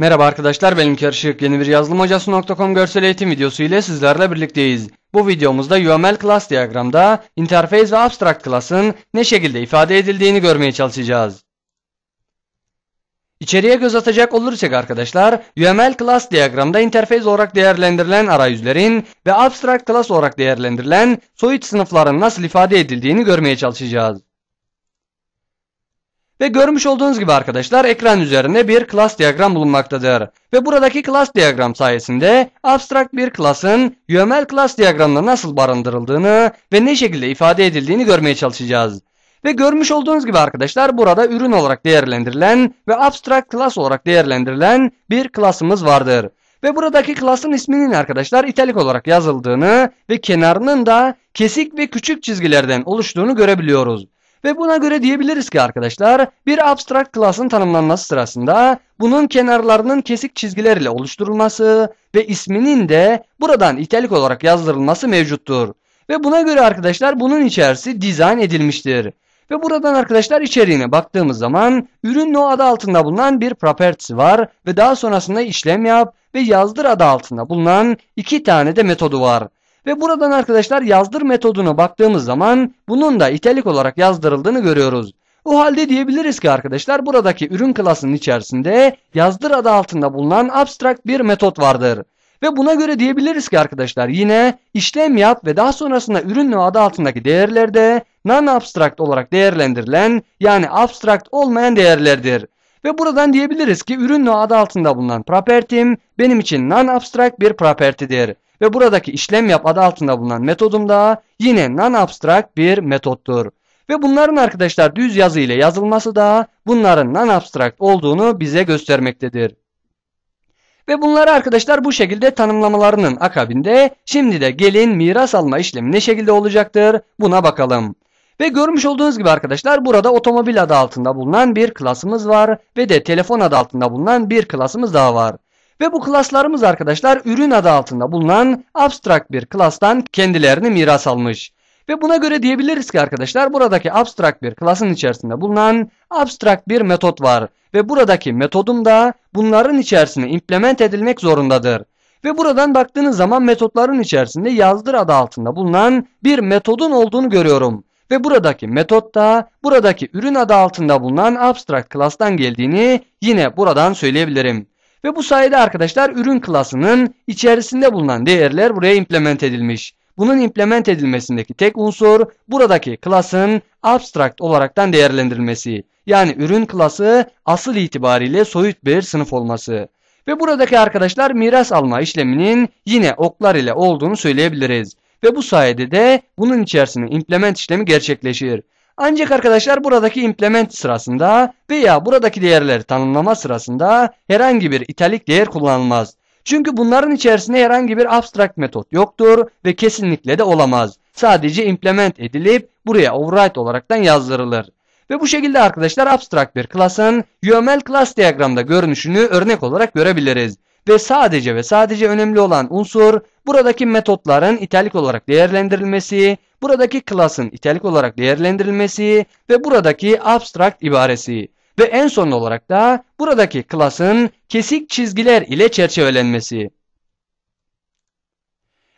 Merhaba arkadaşlar benim Kerşik yeni bir yazılımhocası.com görsel eğitim videosu ile sizlerle birlikteyiz. Bu videomuzda UML class diyagramda interface ve abstract class'ın ne şekilde ifade edildiğini görmeye çalışacağız. İçeriye göz atacak olursak arkadaşlar, UML class diyagramda interface olarak değerlendirilen arayüzlerin ve abstract class olarak değerlendirilen soyut sınıfların nasıl ifade edildiğini görmeye çalışacağız. Ve görmüş olduğunuz gibi arkadaşlar ekran üzerinde bir class diyagram bulunmaktadır. Ve buradaki class diyagram sayesinde abstract bir class'ın UML class diyagramında nasıl barındırıldığını ve ne şekilde ifade edildiğini görmeye çalışacağız. Ve görmüş olduğunuz gibi arkadaşlar burada ürün olarak değerlendirilen ve abstract class olarak değerlendirilen bir class'ımız vardır. Ve buradaki class'ın isminin arkadaşlar italik olarak yazıldığını ve kenarının da kesik ve küçük çizgilerden oluştuğunu görebiliyoruz. Ve buna göre diyebiliriz ki arkadaşlar bir abstract class'ın tanımlanması sırasında bunun kenarlarının kesik çizgiler ile oluşturulması ve isminin de buradan italik olarak yazdırılması mevcuttur. Ve buna göre arkadaşlar bunun içerisi dizayn edilmiştir. Ve buradan arkadaşlar içeriğine baktığımız zaman ürün no adı altında bulunan bir property'si var ve daha sonrasında işlem yap ve yazdır adı altında bulunan iki tane de metodu var. Ve buradan arkadaşlar yazdır metoduna baktığımız zaman bunun da italik olarak yazdırıldığını görüyoruz. O halde diyebiliriz ki arkadaşlar buradaki ürün klasının içerisinde yazdır adı altında bulunan abstract bir metot vardır. Ve buna göre diyebiliriz ki arkadaşlar yine işlem yap ve daha sonrasında ürün adı altındaki değerlerde non-abstract olarak değerlendirilen yani abstract olmayan değerlerdir. Ve buradan diyebiliriz ki ürün adı altında bulunan property'm benim için non-abstract bir property'dir. Ve buradaki işlem yap adı altında bulunan metodum da yine non-abstract bir metottur. Ve bunların arkadaşlar düz yazı ile yazılması da bunların non-abstract olduğunu bize göstermektedir. Ve bunları arkadaşlar bu şekilde tanımlamalarının akabinde şimdi de gelin miras alma işlemi ne şekilde olacaktır buna bakalım. Ve görmüş olduğunuz gibi arkadaşlar burada otomobil adı altında bulunan bir klasımız var ve de telefon adı altında bulunan bir klasımız daha var. Ve bu klaslarımız arkadaşlar ürün adı altında bulunan abstract bir klastan kendilerini miras almış. Ve buna göre diyebiliriz ki arkadaşlar buradaki abstract bir klasın içerisinde bulunan abstract bir metot var. Ve buradaki metodum da bunların içerisine implement edilmek zorundadır. Ve buradan baktığınız zaman metotların içerisinde yazdır adı altında bulunan bir metodun olduğunu görüyorum. Ve buradaki metot da buradaki ürün adı altında bulunan abstract class'tan geldiğini yine buradan söyleyebilirim. Ve bu sayede arkadaşlar ürün klasının içerisinde bulunan değerler buraya implement edilmiş. Bunun implement edilmesindeki tek unsur buradaki klasın abstract olaraktan değerlendirilmesi. Yani ürün klası asıl itibariyle soyut bir sınıf olması. Ve buradaki arkadaşlar miras alma işleminin yine oklar ile olduğunu söyleyebiliriz. Ve bu sayede de bunun içerisinde implement işlemi gerçekleşir. Ancak arkadaşlar buradaki implement sırasında veya buradaki değerleri tanımlama sırasında herhangi bir italik değer kullanılmaz. Çünkü bunların içerisinde herhangi bir abstract metot yoktur ve kesinlikle de olamaz. Sadece implement edilip buraya override olaraktan yazdırılır. Ve bu şekilde arkadaşlar abstract bir class'ın UML class diyagramda görünüşünü örnek olarak görebiliriz. Ve sadece ve sadece önemli olan unsur buradaki metotların italik olarak değerlendirilmesi, buradaki class'ın italik olarak değerlendirilmesi ve buradaki abstract ibaresi. Ve en son olarak da buradaki class'ın kesik çizgiler ile çerçevelenmesi.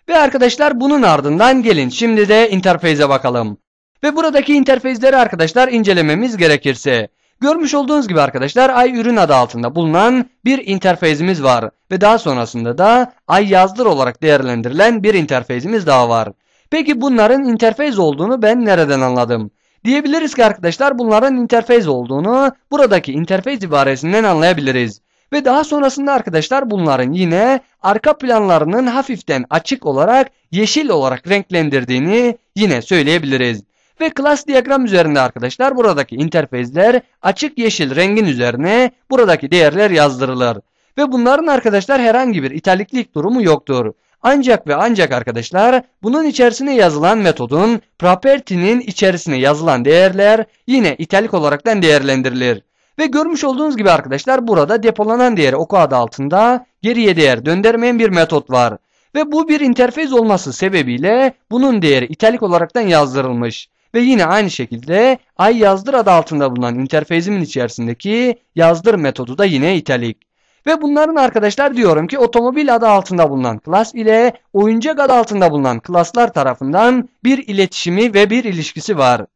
Ve arkadaşlar bunun ardından gelin şimdi de interface'e bakalım. Ve buradaki interface'leri arkadaşlar incelememiz gerekirse. Görmüş olduğunuz gibi arkadaşlar ay ürün adı altında bulunan bir interface'imiz var. Ve daha sonrasında da ay yazdır olarak değerlendirilen bir interface'imiz daha var. Peki bunların interface olduğunu ben nereden anladım? Diyebiliriz ki arkadaşlar bunların interface olduğunu buradaki interface ibaresinden anlayabiliriz. Ve daha sonrasında arkadaşlar bunların yine arka planlarının hafiften açık olarak yeşil olarak renklendirdiğini yine söyleyebiliriz. Ve class diyagram üzerinde arkadaşlar buradaki interface'ler açık yeşil rengin üzerine buradaki değerler yazdırılır. Ve bunların arkadaşlar herhangi bir italiklik durumu yoktur. Ancak ve ancak arkadaşlar bunun içerisine yazılan metodun property'nin içerisine yazılan değerler yine italik olaraktan değerlendirilir. Ve görmüş olduğunuz gibi arkadaşlar burada depolanan değeri oku adı altında geriye değer döndürmeyen bir metot var. Ve bu bir interfez olması sebebiyle bunun değeri italik olaraktan yazdırılmış. Ve yine aynı şekilde ay yazdır adı altında bulunan interfezimin içerisindeki yazdır metodu da yine italik. Ve bunların arkadaşlar diyorum ki otomobil adı altında bulunan klas ile oyuncak adı altında bulunan klaslar tarafından bir iletişimi ve bir ilişkisi var.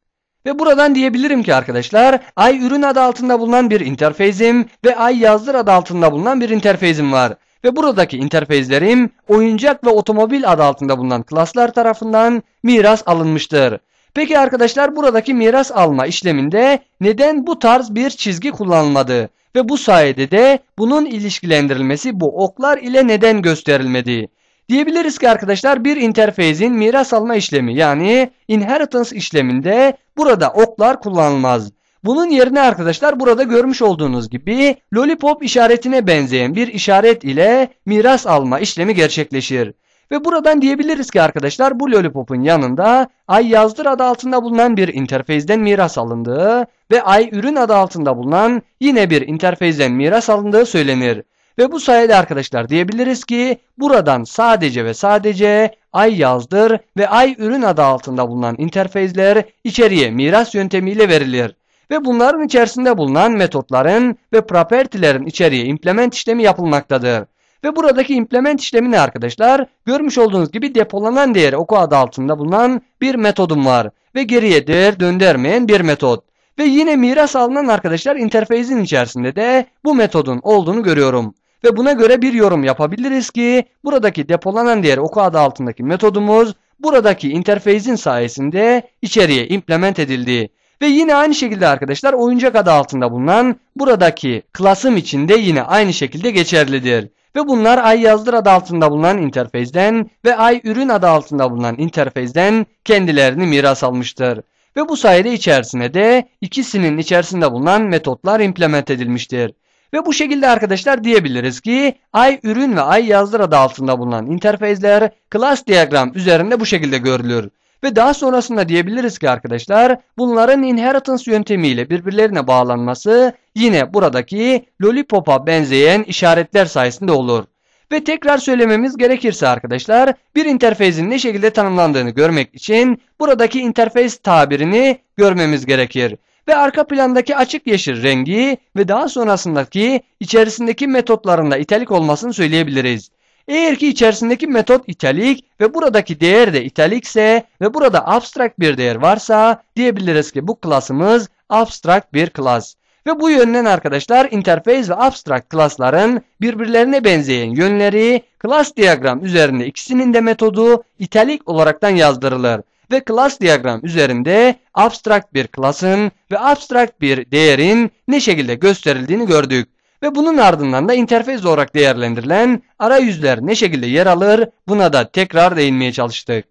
Ve buradan diyebilirim ki arkadaşlar ay ürün adı altında bulunan bir interfeyzim ve ay yazdır adı altında bulunan bir interfeyzim var. Ve buradaki interfeyzlerim oyuncak ve otomobil adı altında bulunan klaslar tarafından miras alınmıştır. Peki arkadaşlar buradaki miras alma işleminde neden bu tarz bir çizgi kullanılmadı? Ve bu sayede de bunun ilişkilendirilmesi bu oklar ile neden gösterilmedi? Diyebiliriz ki arkadaşlar bir interfeyzin miras alma işlemi yani inheritance işleminde burada oklar kullanılmaz. Bunun yerine arkadaşlar burada görmüş olduğunuz gibi lollipop işaretine benzeyen bir işaret ile miras alma işlemi gerçekleşir. Ve buradan diyebiliriz ki arkadaşlar bu lollipop'un yanında ay yazdır adı altında bulunan bir interfeyzden miras alındığı ve ay ürün adı altında bulunan yine bir interfeyzden miras alındığı söylenir. Ve bu sayede arkadaşlar diyebiliriz ki buradan sadece ve sadece ay yazdır ve ay ürün adı altında bulunan interfeyzler içeriye miras yöntemiyle verilir. Ve bunların içerisinde bulunan metotların ve property'lerin içeriye implement işlemi yapılmaktadır. Ve buradaki implement işlemi ne arkadaşlar? Görmüş olduğunuz gibi depolanan değeri oku adı altında bulunan bir metodum var. Ve geriye değer döndürmeyen bir metot. Ve yine miras alınan arkadaşlar interfeyzin içerisinde de bu metodun olduğunu görüyorum. Ve buna göre bir yorum yapabiliriz ki buradaki depolanan değer oku adı altındaki metodumuz buradaki interfeyzin sayesinde içeriye implement edildi. Ve yine aynı şekilde arkadaşlar oyuncak adı altında bulunan buradaki klasım içinde yine aynı şekilde geçerlidir. Ve bunlar ay yazdır adı altında bulunan interfeyzden ve ay ürün adı altında bulunan interfeyzden kendilerini miras almıştır. Ve bu sayede içerisine de ikisinin içerisinde bulunan metotlar implement edilmiştir. Ve bu şekilde arkadaşlar diyebiliriz ki ay ürün ve ay yazdır adı altında bulunan interfeyzler class diyagram üzerinde bu şekilde görülür. Ve daha sonrasında diyebiliriz ki arkadaşlar bunların inheritance yöntemiyle birbirlerine bağlanması yine buradaki lollipop'a benzeyen işaretler sayesinde olur. Ve tekrar söylememiz gerekirse arkadaşlar bir interfeyzin ne şekilde tanımlandığını görmek için buradaki interfeyz tabirini görmemiz gerekir. Ve arka plandaki açık yeşil rengi ve daha sonrasındaki içerisindeki metotlarında italik olmasını söyleyebiliriz. Eğer ki içerisindeki metot italik ve buradaki değer de italikse ve burada abstract bir değer varsa diyebiliriz ki bu klasımız abstract bir klas. Ve bu yönden arkadaşlar interface ve abstract klasların birbirlerine benzeyen yönleri class diyagram üzerinde ikisinin de metodu italik olaraktan yazdırılır. Ve class diyagram üzerinde abstract bir klasın ve abstract bir değerin ne şekilde gösterildiğini gördük. Ve bunun ardından da interfez olarak değerlendirilen arayüzler ne şekilde yer alır buna da tekrar değinmeye çalıştık.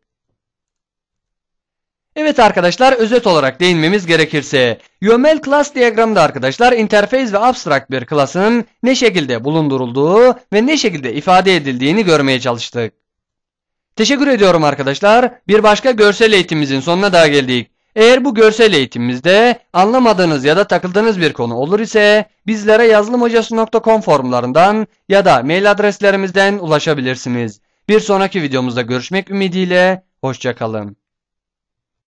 Evet arkadaşlar özet olarak değinmemiz gerekirse UML class diyagramda arkadaşlar interface ve abstract bir klasın ne şekilde bulundurulduğu ve ne şekilde ifade edildiğini görmeye çalıştık. Teşekkür ediyorum arkadaşlar. Bir başka görsel eğitimimizin sonuna daha geldik. Eğer bu görsel eğitimimizde anlamadığınız ya da takıldığınız bir konu olur ise bizlere yazılımhocası.com forumlarından ya da mail adreslerimizden ulaşabilirsiniz. Bir sonraki videomuzda görüşmek ümidiyle, hoşçakalın.